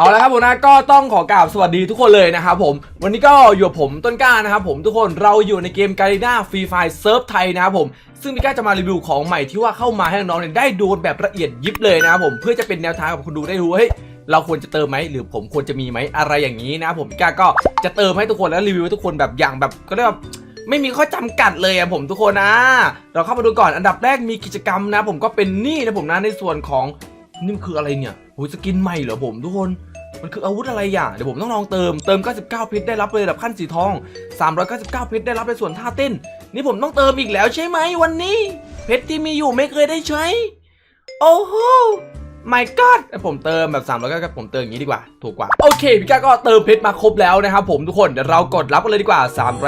เอาละครับผมนะก็ต้องขอกราบสวัสดีทุกคนเลยนะครับผม วันนี้ก็อยู่กับผมต้นกล้านะครับผมทุกคนเราอยู่ในเกมการีนาฟรีไฟเซิร์ฟไทยนะครับผมซึ่งพี่ก้าจะมารีวิวของใหม่ที่ว่าเข้ามาให้น้องๆเนี่ยได้ดูแบบละเอียดยิบเลยนะครับผมเพื่อจะเป็นแนวทางกับคุณดูได้รู้ว่าเฮ้ยเราควรจะเติมไหมหรือผมควรจะมีไหมอะไรอย่างนี้นะครับผมพี่ก้าก็จะเติมให้ทุกคนแล้วรีวิวให้ทุกคนแบบอย่างแบบก็เรียกว่าไม่มีข้อจำกัดเลยอะผมทุกคนนะ เราเข้ามาดูก่อนอันดับแรกมีกิจกรรมนะ ผมก็เป็นนี่นะผมนะในส่วนของนี่มันคืออะไรเนี่ยหูสกินใหม่เหรอผมทุกคน มันคืออาวุธอะไรอย่างเดี๋ยวผมต้องลองเติมเติม 99 เพชรได้รับเลยระดับขั้นสีทอง 399 เพชรได้รับในส่วนท่าเต้น นี่ผมต้องเติมอีกแล้วใช่ไหมวันนี้ เพชรที่มีอยู่ไม่เคยได้ใช้ โอ้โห my god ผมเติมแบบ300ก็ผมเติมอย่างนี้ดีกว่าถูกกว่า โอเคพี่ก้าก็เติมเพชรมาครบแล้วนะครับผมทุกคนเดี๋ยวเรากดรับกันเลยดีกว่า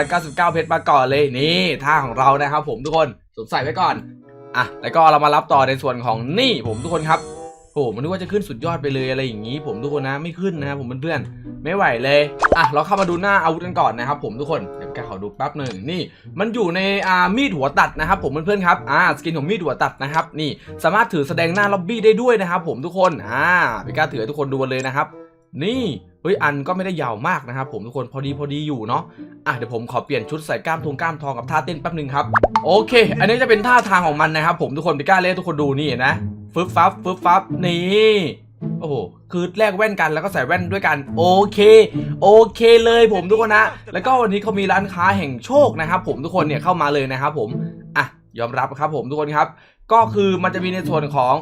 399 เพชรมาก่อนเลยนี่ท่าของเรานะครับผมทุกคนสวมใส่ไว้ก่อนอะแล้วก็เรามารับต่อในส่วนของนี่ผมทุกคนครับ โอ้โหมันนึกว่าจะขึ้นสุดยอดไปเลยอะไรอย่างนี้ ผมทุกคนนะไม่ขึ้นนะครับผมเพื่อนๆไม่ไหวเลยอะเราเข้ามาดูหน้าอาวุธกันก่อนนะครับผมทุกคนเดี๋ยวพี่ก้าขอดูแป๊บหนึ่งนี่ มันอยู่ในอ่ามีดหัวตัดนะครับผมเพื่อนๆครับอ่าสกินของมีดหัวตัดนะครับนี่สามารถถือแสดงหน้าล็อบบี้ได้ด้วยนะครับผมทุกคนอ่าพี่ก้าถือทุกคนดูเลยนะครับ นี่เฮ้ยอันก็ไม่ได้ยาวมากนะครับผมทุกคนพอดีพอดีอยู่เนาะอะเดี๋ยวผมขอเปลี่ยนชุดใส่กล้ามทงกล้ามทองกับท่าเต้นแป๊บหนึ่งครับโอเค อันนี้จะเป็นท่าทางของมันนะครับผมทุกคนพี่ก้าเล่นทุกคนดูนี่นะ ฟึบฟับฟึบฟับนี่โอ้โหคือแลกแว่นกันแล้วก็ใส่แว่นด้วยกัน โอเค โอเคเลยผมทุกคนนะ แล้วก็วันนี้เขามีร้านค้าแห่งโชคนะครับ ผมทุกคนเนี่ยเข้ามาเลยนะครับผมอะยอมรับครับผมทุกคนครับ ก็คือมันจะมีในส่วนของ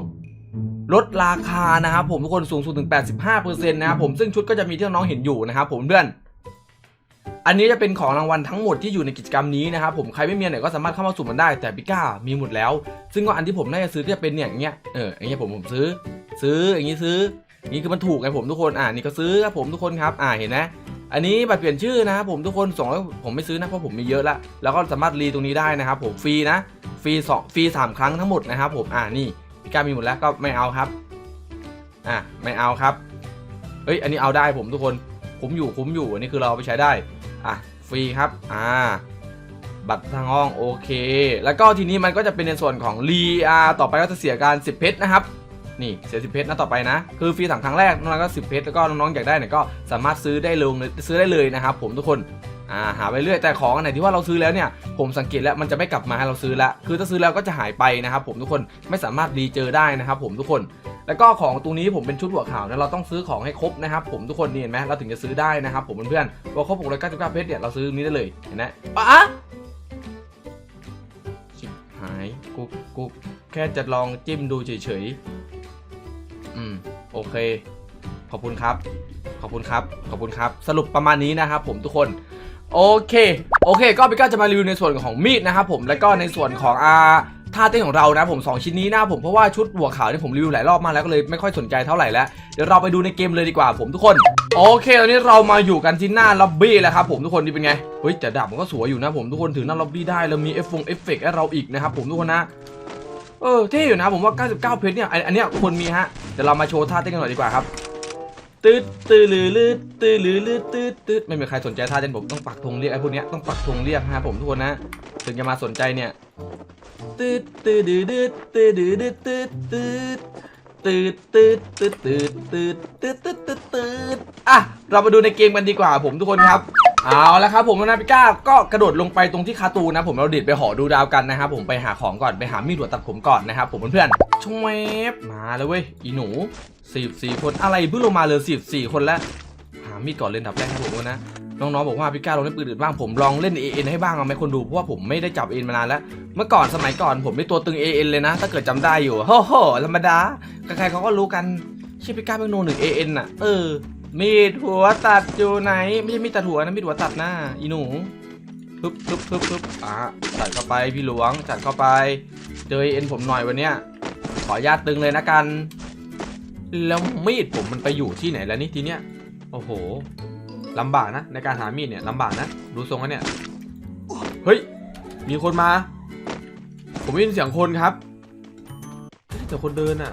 ลดราคานะครับผมทุกคนสูงสุดถึง 85%นะครับผมซึ่งชุดก็จะมีที่น้องเห็นอยู่นะครับผมเพื่อน อันนี้จะเป็นของรางวัลทั้งหมดที่อยู่ในกิจกรรมนี้นะครับผมใครไม่มีอันไหนก็สามารถเข้ามาสุ่มมันได้แต่พิก้ามีหมดแล้ว ซึ่งก็อันที่ผมน่าจะซื้อก็จะเป็นเนี่ยอย่างเงี้ยเอออย่างเงี้ยผมผมซื้อ ซื้ออย่างงี้ซื้ออย่างงี้คือมันถูกไงผมทุกคนอ่านี่ก็ซื้อครับผมทุกคนครับอ่าเห็นไหมอันนี้บัตรเปลี่ยนชื่อนะครับผมทุกคนสองผมไม่ซื้อนะเพราะผมมีเยอะละแล้วก็สามารถรีตรงนี้ได้นะครับผมฟรีนะฟรีสองฟรีสามครั้งทั้งหมดนะครับผมอ่านี่พี่ก้ามีหมดแล้วก็ไม่เอาครับอ่าไม่เอาครับเอ้ยอันนี้เอาได้ผมทุกคนคุ้มอยู่คุ้มอยู่อันนี้คือเราเอาไปใช้ได้ อะฟรีครับอ่าบัตรทางห้องโอเค แล้วก็ทีนี้มันก็จะเป็นในส่วนของรีอาต่อไปก็จะเสียการ 10 เพชรนะครับนี่เสีย10เพชรนะต่อไปนะ คือฟรีสามครั้งแรกน้องๆก็10เพชรแล้วก็น้องๆอยากได้เนี่ยก็สามารถซื้อได้ลงซื้อได้เลยนะครับผมทุกคน อ่าหาไปเรื่อยแต่ของอันไหนที่ว่าเราซื้อแล้วเนี่ยผมสังเกตแล้วมันจะไม่กลับมาให้เราซื้อละคือถ้าซื้อแล้วก็จะหายไปนะครับผมทุกคนไม่สามารถรีเจอได้นะครับผมทุกคนแล้วก็ของตรงนี้ผมเป็นชุดหัวข่าวนะเราต้องซื้อของให้ครบนะครับผมทุกคนนี่เห็นไหมเราถึงจะซื้อได้นะครับผมเพื่อนๆพอครบ699เพชรเนี่ยเราซื้อนี้ได้เลยเห็นไหมอะชิบหายกูกูแค่จะลองจิ้มดูเฉยๆอืมโอเค ขอบคุณครับ ขอบคุณครับ ขอบคุณครับ สรุปประมาณนี้นะครับผมทุกคน โอเค โอเค ก็พี่ก้าจะมารีวิวในส่วนของมีดนะครับผม แล้วก็ในส่วนของอาท่าเต้นของเรานะผม 2 ชิ้นนี้นะผมเพราะว่าชุดหัวขาวนี่ผมรีวิวหลายรอบมากแล้วก็เลยไม่ค่อยสนใจเท่าไหร่แล้ว เดี๋ยวเราไปดูในเกมเลยดีกว่าผมทุกคน โอเคตอนนี้เรามาอยู่กันที่หน้าล็อบบี้แล้วครับผมทุกคนนี่เป็นไง เฮ้ยแต่ดาบมันก็สวยอยู่นะผมทุกคนถือหน้าล็อบบี้ได้แล้วมีเอฟฟงเอฟเฟกต์ให้เราอีกนะครับผมทุกคนนะเออเท่อยู่นะผมว่า 99 เพชรเนี่ยอันอันเนี้ยควรมีฮะเดี๋ยวเรามาโชว์ท่าเต้นกันหน่อยดีกว่าครับ ตืดตืดหรือลืดตืดหรือลืดตืดตืดไม่มีใครสนใจท่าเต้นผมต้องปักธงเรียกไอ้พวกเนี้ยต้องปักธงเรียกนะครับผมทุกคนนะถึงจะมาสนใจเนี่ยตืดตืดดืดดืดตืดดืดดืดตืดตืดตืดตืดตืดตืดตืดตืดตืดตืดตืดอะเรามาดูในเกมกันดีกว่าผมทุกคนครับ เอาละครับผมนาพิก้าก็กระโดดลงไปตรงที่คาตูนะผมเราเด็ดไปหอดูดาวกันนะครับผมไปหาของก่อนไปหามีดหัวตัดผมก่อนนะครับผมเพื่อนๆชงเวฟมาแล้วเว้ยอีหนูสิบสี่คนอะไรเพิ่งลงมาเลยสิบสี่คนแล้วหามีดก่อนเล่นดับแรกครับผมนะน้องๆบอกว่าพิก้าลองเล่นปืนอื่นบ้างผมลองเล่น AN ให้บ้างเอาไหมคนดูเพราะว่าผมไม่ได้จับ AN มานานแล้ว เมื่อก่อนสมัยก่อนผมไม่ตัวตึง AN เลยนะ ถ้าเกิดจำได้อยู่โอ้โหธรรมดาใครๆเขาก็รู้กันชื่อพิก้าเป็นโนหนึ่ง AN น่ะ เออ มีดหัวตัดอยู่ไหน ไม่ใช่มีดตัดหัวนะมีดหัวตัดหน้า อีหนูปึ๊บปึ๊บปึ๊บปึ๊บอะจัดเข้าไปพี่หลวงจัดเข้าไปเจอเอ็นผมหน่อยวันเนี้ยขอญาตตึงเลยนะกัน แล้วมีดผมมันไปอยู่ที่ไหนแล้วนี่ทีเนี้ยโอ้โหลำบากนะในการหามีดเนี่ยลำบากนะดูทรงแล้วเนี่ยเฮ้ยมีคนมา ผมได้ยินเสียงคนครับแต่คนเดินอะ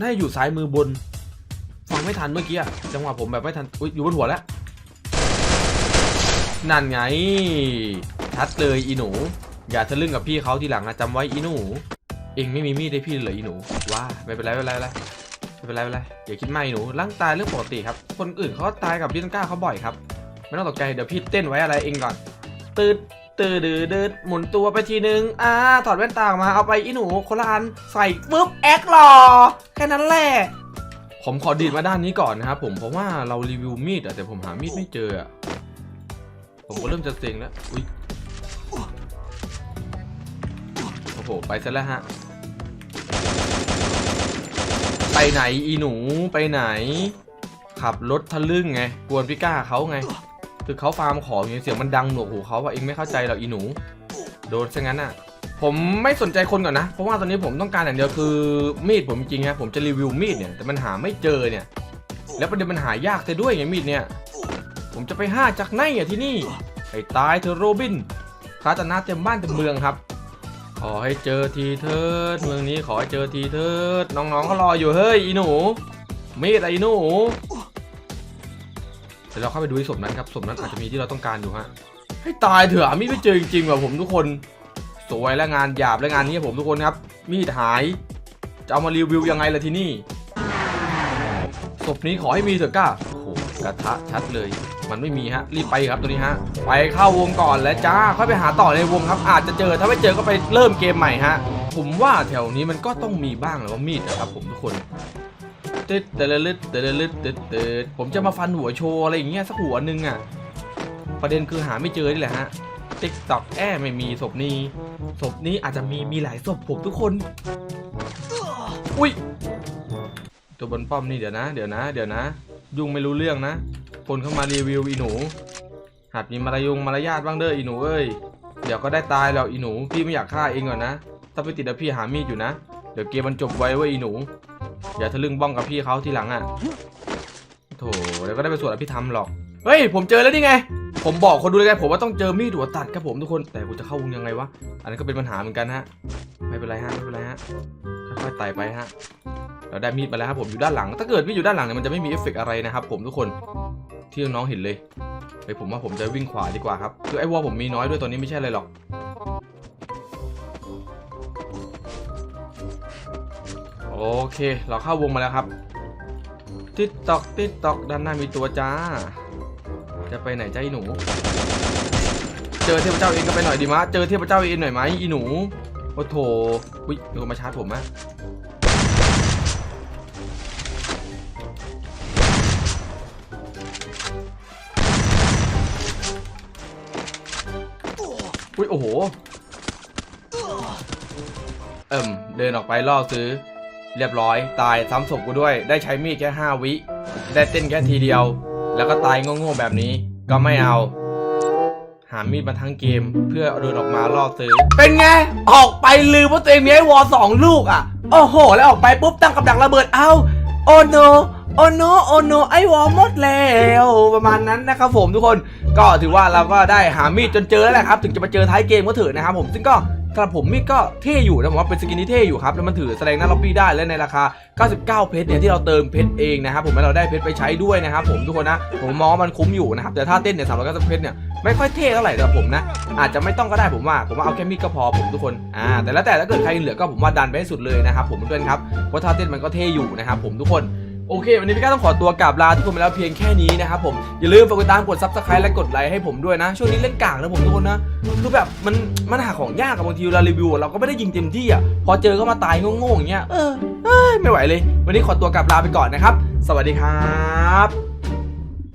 น่าอยู่ซ้ายมือบน ฟังไม่ทันเมื่อกี้อะจังหวะผมแบบไม่ทันอุ้ยอยู่บนหัวแล้ว นั่นไง ชัดเลยอีหนู อย่าทะลึ่งกับพี่เขาทีหลังนะจำไว้อีหนู เองไม่มีมีดให้พี่เลยอีหนู ว่าไม่เป็นไรไม่เป็นไรไม่เป็นไรไม่เป็นไรอย่าคิดมากอีหนูร่างตายเรื่องปกติครับ คนอื่นเขาตายกับพี่ต้นก้าเขาบ่อยครับ ไม่ต้องตกใจเดี๋ยวพี่เต้นไว้อะไรเองก่อนตืด ตืดดืดดืดหมุนตัวไปทีนึง อ่า ถอดแว่นตาออกมา เอาไปอีหนูคนละอัน ใส่ปุ๊บแอคหล่อแค่นั้นแหละ ผมขอดีดมาด้านนี้ก่อนนะครับผม เพราะว่าเรารีวิวมีดอะแต่ผมหามีดไม่เจออะผมก็เริ่มจะเซ็งแล้ว อุ้ย โอ้โห ไปซะแล้วฮะ ไปไหนอีหนู ไปไหน ขับรถทะลึ่งไง กวนพี่ก้าเขาไง คือเขาฟาร์มของอย่างเสียงมันดังหนวกหูเขาว่าเองไม่เข้าใจหรอกอีหนู โดนซะงั้นอะ ผมไม่สนใจคนก่อนนะ เพราะว่าตอนนี้ผมต้องการอย่างเดียวคือมีดผมจริงๆครับผมจะรีวิวมีดเนี่ยแต่มันหาไม่เจอเนี่ย แล้วประเด็นมันหายากซะด้วยไงมีดเนี่ย ผมจะไปห้าจากไหนอะที่นี่ไอ้ตายเธอโรบินคาตนาเต็มบ้านเต็มเมืองครับขอให้เจอทีเถิดเมืองนี้ขอให้เจอทีเถิดน้องๆเขารออยู่เฮ้ยอีหนูมีดอะไรอีหนู ดี๋ยวเราเข้าไปดูที่ศพนั้นครับศพนั้นอาจจะมีที่เราต้องการอยู่ฮะให้ตายเถอะมีดไม่เจอจริงๆว่ะผมทุกคน สวยและงานหยาบและงานนี้ผมทุกคนครับมีดหายจะเอามารีวิวยังไงล่ะที่นี่ศพนี้ขอให้มีเถอะก้าโอ้โหกระทะชัดเลย มันไม่มีฮะรีบไปครับตัวนี้ฮะไปเข้าวงก่อนแล้วจ้าค่อยไปหาต่อในวงครับ อาจจะเจอถ้าไม่เจอก็ไปเริ่มเกมใหม่ฮะผมว่าแถวนี้มันก็ต้องมีบ้างแหละว่ามีดนะครับผมทุกคน ตึ๊ดเตลลึดเตลลึดตึ๊ดเตดผมจะมาฟันหัวโชว์อะไรอย่างเงี้ยสักหัวหนึ่งอะ ประเด็นคือหาไม่เจอนี่แหละฮะติ๊กตอกแอไม่มีศพนี้ศพนี้อาจจะมีมีหลายศพผมทุกคน อุ้ยตัวบนป้อมนี่เดี๋ยวนะ เดี๋ยวนะ เดี๋ยวนะ ยุ่งไม่รู้เรื่องนะ คนเข้ามารีวิวอีหนู หัดมีมารยงมารยาทบ้างเด้ออีหนูเอ้ย เดี๋ยวก็ได้ตายแล้วอีหนู พี่ไม่อยากฆ่าเองก่อนนะ ถ้าไปติดแล้วพี่หามีดอยู่นะ เดี๋ยวเกมมันจบไวเว้ยอีหนู อย่าทะลึ่งบ้องกับพี่เขาทีหลังอะโถเดี๋ยวก็ได้ไปสวดอภิธรรมหรอก เฮ้ย ผมเจอแล้วนี่ไง ผมบอกคนดูเลยไงผมว่าต้องเจอมีดหัวตัดครับผมทุกคน แต่กูจะเข้าวงยังไงวะ อันนั้นก็เป็นปัญหาเหมือนกันฮะ ไม่เป็นไรฮะ ไม่เป็นไรฮะ ค่อยๆไต่ไปฮะ เราได้มีดมาแล้วครับผมอยู่ด้านหลัง ถ้าเกิดมีดอยู่ด้านหลังเนี่ยมันจะไม่มีเอฟเฟกอะไรนะครับผมทุกคน ที่น้องๆเห็นเลยเฮ้ยผมว่าผมจะวิ่งขวาดีกว่าครับ คือไอ้วอลผมมีน้อยด้วยตัวนี้ไม่ใช่อะไรหรอก เค เราเข้าวงมาแล้วครับ ติ๊ดตอกติ๊ดตอกด้านหน้ามีตัวจ้า จะไปไหนจ้าอีหนู เจอเทพเจ้าเองก็ไปหน่อยดีมะ เจอเทพเจ้าเองหน่อยไหมอีหนู โอ้โถอุ้ยมีคนมาชาร์จผมอะอุ้ยโอ้โห เอิ่มเดินออกไปล่อซื้อ เรียบร้อย ตายซ้ำศพกูด้วย ได้ใช้มีดแค่ 5 วิ ได้เต้นแค่ทีเดียว แล้วก็ตายโง่ๆแบบนี้ ก็ไม่เอา หามีดมาทั้งเกม เพื่อเดินออกมาล่อซื้อ เป็นไง ออกไปลืมว่าตัวเองมีไอ้วอสองลูกอะ โอ้โห แล้วออกไปปุ๊บตั้งกับดักระเบิด เอ้า โอโนโอโนโอโนไอ้วอหมดแล้วประมาณนั้นนะครับผมทุกคนก็ถือว่าเราก็ได้หามีดจนเจอแล้วแหละครับ ถึงจะมาเจอท้ายเกมก็เถอะนะครับผมซึ่งก็ สำหรับผมมีดก็เท่อยู่นะผมว่าเป็นสกินที่เท่อยู่ครับแล้วมันถือแสดงหน้าล็อบบี้ได้และในราคา 99 เพชรเนี่ยที่เราเติมเพชรเองนะครับผมให้เราได้เพชรไปใช้ด้วยนะครับผมทุกคนนะผมมองว่ามันคุ้มอยู่นะครับแต่ถ้าเต้นเนี่ย390เพชรเนี่ยไม่ค่อยเท่เท่าไหร่สำหรับผมนะ อาจจะไม่ต้องก็ได้ผมว่า ผมว่าเอาแค่มีดก็พอผมทุกคนอ่าแต่แล้วแต่ถ้าเกิดใครเหลือก็ผมว่าดันไปให้สุดเลยนะครับผมเพื่อนครับเพราะท่าเต้นมันก็เท่อยู่นะครับผมทุกคน โอเค วันนี้พี่ก้าต้องขอตัวกราบลาทุกคนไปแล้วเพียงแค่นี้นะครับผมอย่าลืมฝากกดติดตามกดซับสไครต์และกดไลค์ให้ผมด้วยนะ ช่วงนี้เล่นกากนะผมทุกคนนะคือแบบมันมันหาของยากกับบางทีเวลารีวิวเราก็ไม่ได้ยิงเต็มที่อะพอเจอก็มาตายโง่ๆอย่างเงี้ยเออไม่ไหวเลย วันนี้ขอตัวกราบลาไปก่อนนะครับ สวัสดีครับ